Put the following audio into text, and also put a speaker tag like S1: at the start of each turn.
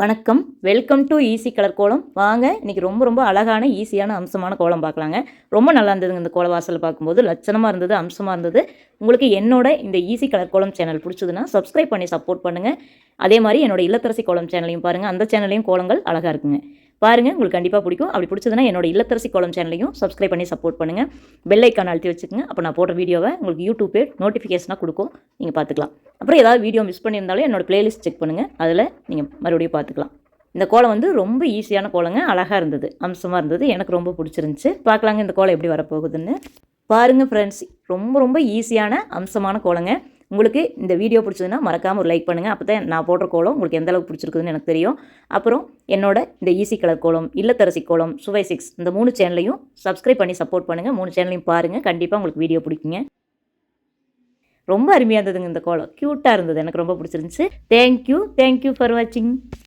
S1: வணக்கம். Welcome to easy colour கோலம் வாங்க இன்றைக்கி ரொம்ப ரொம்ப அழகான ஈஸியான அம்சமான கோலம் பார்க்கலாங்க. ரொம்ப நல்லா இருந்ததுங்க இந்த கோல வாசல் பார்க்கும்போது. லட்சணமாக இருந்தது அம்சமாக இருந்தது. உங்களுக்கு என்னோட இந்த ஈஸி கலர் கோலம் சேனல் பிடிச்சதுன்னா சப்ஸ்கிரைப் பண்ணி சப்போர்ட் பண்ணுங்கள் அதே மாதிரி என்னோட இல்லத்தரசி கோலம் சேனலையும் பாருங்கள் அந்த சேனல்லையும் கோலங்கள் அழகாக இருக்குங்க. பாருங்கள் உங்களுக்கு கண்டிப்பாக பிடிக்கும். அப்படி பிடிச்சதுன்னா என்னோட இல்லத்தரசி கோலம் சேனலையும் சப்ஸ்கிரைப் பண்ணி சப்போர்ட் பண்ணுங்கள் பெல்லைக்கான அழுத்தி வச்சுக்கோங்க. அப்போ நான் போடுற வீடியோவை உங்களுக்கு யூடியூப்பே நோட்டிஃபிகேஷனாக கொடுக்கும். நீங்கள் பார்த்துக்கலாம். அப்புறம் ஏதாவது வீடியோ மிஸ் பண்ணியிருந்தாலும் என்னோட பிளேலிஸ்ட் செக் பண்ணுங்கள் அதில் நீங்கள் மறுபடியும் பார்த்துக்கலாம் இந்த கோலம் வந்து ரொம்ப ஈஸியான கோலங்க. அழகாக இருந்தது. அம்சமாக இருந்தது. எனக்கு ரொம்ப பிடிச்சிருந்துச்சி. பார்க்கலாங்க இந்த கோலம் எப்படி வரப்போகுதுன்னு. பாருங்கள் ஃப்ரெண்ட்ஸ் ரொம்ப ரொம்ப ஈஸியான அம்சமான கோலங்க. உங்களுக்கு இந்த வீடியோ பிடிச்சதுன்னா மறக்காமல் ஒரு லைக் பண்ணுங்கள் அப்போ தான் நான் போடுற கோலம் உங்களுக்கு எந்த அளவுக்கு பிடிச்சிருக்குதுன்னு எனக்கு தெரியும். அப்புறம் என்னோட இந்த ஈஸி கலர் கோலம் இல்லத்தரசி கோலம் சுவை சிக்ஸ் இந்த மூணு சேனலையும் சப்ஸ்கிரைப் பண்ணி சப்போர்ட் பண்ணுங்கள் மூணு சேனலையும் பாருங்கள் கண்டிப்பாக உங்களுக்கு வீடியோ பிடிக்குங்க. ரொம்ப அருமையாக இருந்ததுங்க இந்த கோலம். க்யூட்டாக இருந்தது. எனக்கு ரொம்ப பிடிச்சிருந்துச்சு. தேங்க்யூ தேங்க்யூ ஃபார் வாட்சிங்